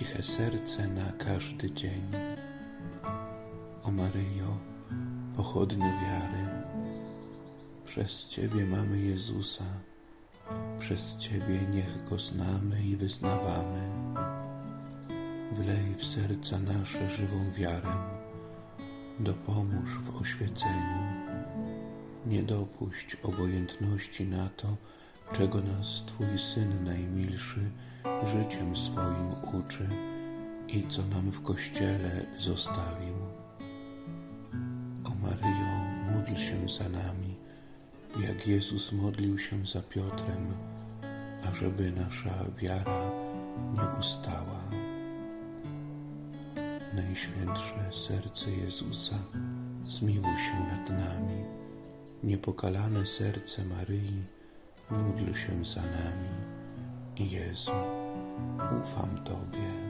ciche serce na każdy dzień. O Maryjo, pochodniu wiary, przez Ciebie mamy Jezusa, przez Ciebie niech Go znamy i wyznawamy. Wlej w serca nasze żywą wiarę, dopomóż w oświeceniu. Nie dopuść obojętności na to, czego nas Twój Syn najmilszy życiem swoim uczy i co nam w Kościele zostawił. O Maryjo, módl się za nami, jak Jezus modlił się za Piotrem, ażeby nasza wiara nie ustała. Najświętsze serce Jezusa, zmiłuj się nad nami. Niepokalane serce Maryi, módl się za nami. Jezu, ufam Tobie.